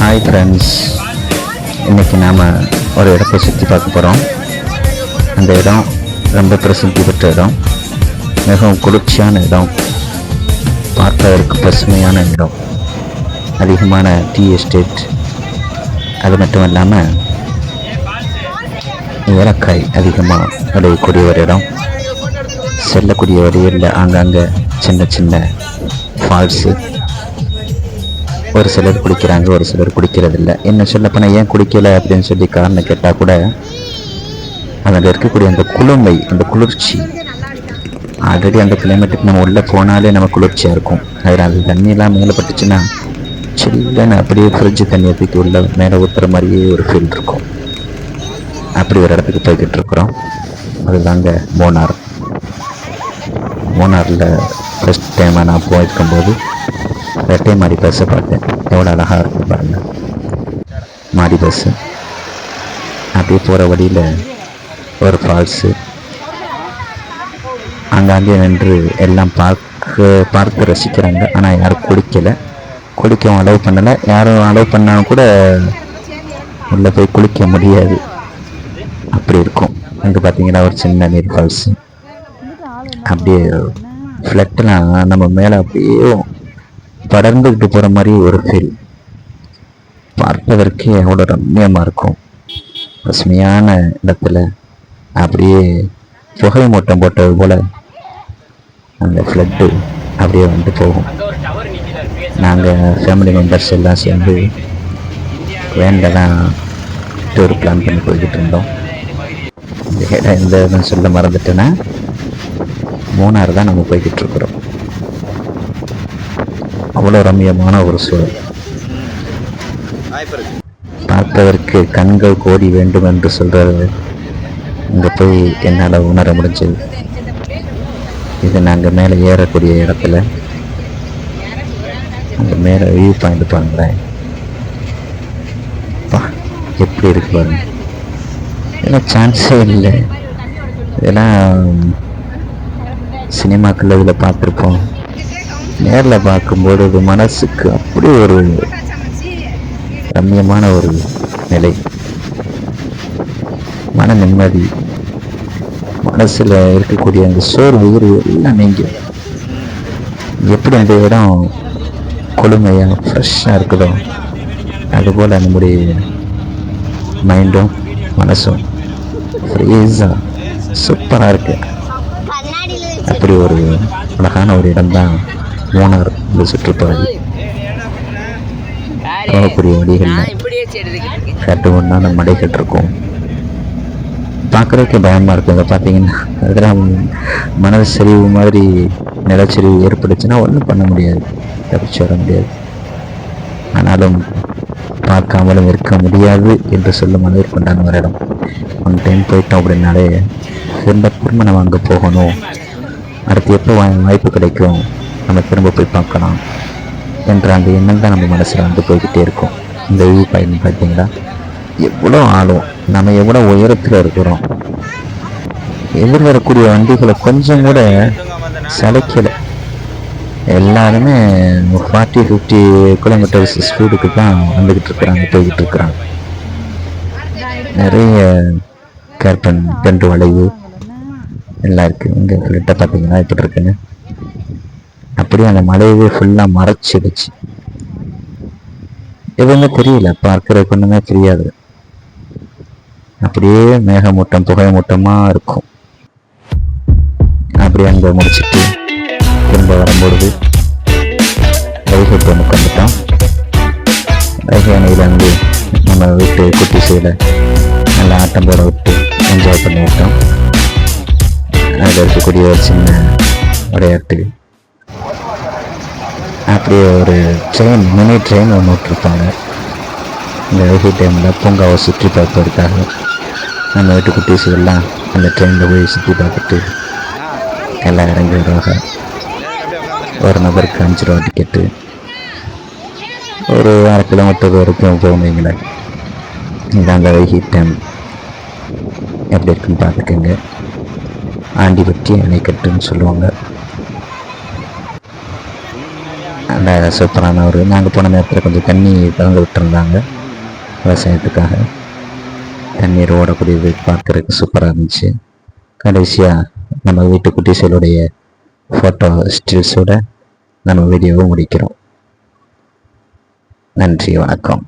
Hi friends இன்றைக்கி நாம் ஒரு இடத்தை சுற்றி பார்க்க போகிறோம் அந்த இடம் ரொம்ப பிரசித்தி பெற்ற இடம். மிகவும் குளிர்ச்சியான இடம். பார்ப்பதற்கு பசுமையான இடம். அதிகமான டீ எஸ்டேட். அது மட்டும் இல்லாமல் ஏலக்காய் அதிகமாக விளையக்கூடிய ஒரு இடம். செல்லக்கூடிய வழியில் ஆங்காங்கே சின்ன சின்ன ஃபால்ஸு ஒரு சிலர் குடிக்கிறாங்க ஒரு சிலர் குடிக்கிறதில்ல. என்ன சொல்லப்போனால் ஏன் குடிக்கலை அப்படின்னு சொல்லி காரணம் கேட்டால் கூட அதில் இருக்கக்கூடிய அந்த குளுமை அந்த குளிர்ச்சி ஆல்ரெடி அந்த கிளைமேட்டுக்கு நம்ம உள்ளே போனாலே நம்ம குளிர்ச்சியாக இருக்கும். அதில் அந்த தண்ணியெல்லாம் மேலே பட்டுச்சுன்னா சில்லுன்னு அப்படியே ஃப்ரிட்ஜு தண்ணியை தூக்கி உள்ள மேலே ஊற்றுற மாதிரியே ஒரு ஃபீல் இருக்கும். அப்படி ஒரு இடத்துக்கு போய்கிட்டு இருக்கிறோம். அதுதாங்க மூணார் மூணாரில் ஃபஸ்ட் டைமாக நான் போயிருக்கும்போது ரெட்டை மாடி பஸ்ஸை பார்த்தேன். எவ்வளோ அழகாக இருக்கு பாருங்க. மாடி பஸ்ஸு அப்படியே போகிற வழியில் ஒரு ஃபால்ஸு அங்கங்கே நின்று எல்லாம் பார்க்க பார்த்து ரசிக்கிறாங்க. ஆனால் யாரும் குளிக்கலை. குளிக்கவும் அலோவ் பண்ணலை. யாரும் அலோவ் பண்ணாலும் கூட உள்ளே போய் குளிக்க முடியாது. அப்படி இருக்கும். அங்கே பார்த்தீங்கன்னா ஒரு சின்ன நீர் ஃபால்ஸு அப்படியே ஃப்ளட்டெலாம் நம்ம மேலே அப்படியே படர்ந்துக்கிட்டு போகிற மாதிரி ஒரு ஃபீல் பார்ப்பதற்கே அவ்வளோ ரம்மியமாக இருக்கும். பசுமையான இடத்துல அப்படியே புகை மூட்டம் போட்டது போல் அந்த ஃப்ளட்டு அப்படியே வந்து போகும். நாங்கள் ஃபேமிலி மெம்பர்ஸ் எல்லாம் சேர்ந்து வேனில் தான் டூர் பிளான் பண்ணி போய்கிட்டு இருந்தோம். இந்த இடம் எந்த சொல்ல மறந்துட்டேன்னா மூணாறு தான் நம்ம போய்கிட்டு இருக்கிறோம். அவ்வளோ ரம்மியமான ஒரு சூழல். பார்ப்பதற்கு கண்கள் கோடி வேண்டும் என்று சொல்றது அங்கே போய் என்னால் உணர முடிஞ்சது. இது நாங்கள் மேலே ஏறக்கூடிய இடத்துல. அந்த மேலே வியூ பாயிண்ட் பாருங்களேன். பா எப்படி இருக்கு பாருங்க. இதெல்லாம் சான்ஸே இல்லை. இதெல்லாம் சினிமாக்கள் இதில் பார்த்துருப்போம். நேரில் பார்க்கும்போது இது மனசுக்கு அப்படி ஒரு ரம்மியமான ஒரு நிலை. மன நிம்மதி. மனசில் இருக்கக்கூடிய அந்த சோர்வு உயிர் எல்லாம் நீங்க. எப்படி அந்த இடம் கொழுமையாக ஃப்ரெஷ்ஷாக இருக்குதோ அதுபோல் நம்முடைய மைண்டும் மனசும் ஃப்ரீஸாக சூப்பராக இருக்குது அப்படி ஒரு அழகான ஒரு இடம்தான் மூணார் இந்த சுற்றுப்பாதை போகக்கூடிய வழிகளில் கட்டு ஒன்றான மடைகள் இருக்கும். பார்க்குறதுக்கு பயமாக இருக்கும் இதை பார்த்தீங்கன்னா அதெல்லாம் மனது சரிவு மாதிரி நிலச்சரிவு ஏற்பட்டுச்சுன்னா ஒன்றும் பண்ண முடியாது. தப்பிச்சு வர முடியாது. ஆனாலும் பார்க்காமலும் இருக்க முடியாது என்று சொல்லும் அளவிற்கு கொண்டான ஒரு இடம் ஒன் டைம் போயிட்டோம் அப்படின்னாலே திரும்ப திரும்ப நம்ம அங்கே போகணும். அடுத்து எப்போ வாய்ப்பு கிடைக்கும்? நம்ம திரும்ப போய் பார்க்கலாம் என்ற அந்த எண்ணம் தான் நம்ம மனசில் வந்து போய்கிட்டே இருக்கும். இந்த வியூ பாயிண்ட் பார்த்தீங்களா? எவ்வளோ ஆளும் நம்ம எவ்வளோ உயரத்தில் இருக்கிறோம். எதிர் வரக்கூடிய வண்டிகளை கொஞ்சம் கூட சளைக்கலை. எல்லாருமே ஃபார்ட்டி ஃபிஃப்டி கிலோமீட்டர்ஸ் ஸ்பீடுக்கு தான் வந்துக்கிட்டு இருக்கிறாங்க போய்கிட்டு இருக்கிறாங்க. நிறைய கேர்பன் பெண்டு வளைவு எல்லாம் இருக்குது இங்கே ஃப்ளிட்டை பார்த்தீங்கன்னா இப்படி இருக்குன்னு? அப்படியே அந்த மலையவே ஃபுல்லாக மறைச்சிடுச்சு. எதுவுமே தெரியல. பார்க்கறதுக்கு ஒன்றுமே தெரியாது. அப்படியே மேகமூட்டம் புகைமூட்டமாக இருக்கும். அப்படியே அங்கே முடிச்சிட்டு திரும்ப வரும்பொழுது வைகை பொண்ணுக்கு வந்துட்டோம். வைகை அணையில் வந்து நம்ம வீட்டு குட்டி சைடில் நல்லா ஆட்டம் போட விட்டு என்ஜாய் பண்ணி விட்டோம் அதில் இருக்கக்கூடிய ஒரு சின்ன விளையாட்டு அப்படியே ஒரு ட்ரெயின் மினி ட்ரெயின் ஒன்று விட்டுருப்பாங்க. இந்த வெகு டைமில் பூங்காவை சுற்றி பார்ப்பதற்காக நம்ம வீட்டு குட்டீஸுகள்லாம் அந்த ட்ரெயினில் போய் சுற்றி பார்த்துட்டு எல்லாம் இறங்கி வருவாங்க ஒரு நபருக்கு அஞ்சு ரூபா டிக்கெட்டு ஒரு அரை கிலோமீட்டர் வரைக்கும் போவீங்களேன் அந்த வைகி டைம் எப்படி இருக்குன்னு பார்த்துக்கோங்க. ஆண்டிபட்டி அணைக்கட்டுன்னு சொல்லுவாங்க. அந்த சூப்பரான ஒரு நாங்கள் போன நேரத்தில் கொஞ்சம் தண்ணி திறந்து விட்டுருந்தாங்க. விவசாயத்துக்காக. தண்ணீர் ஓடக்கூடியது பார்க்குறதுக்கு சூப்பராக இருந்துச்சு. கடைசியாக நம்ம வீட்டு குட்டீஸ்களுடைய ஃபோட்டோ ஸ்டில்ஸோட நம்ம வீடியோவை முடிக்கிறோம். நன்றி வணக்கம்.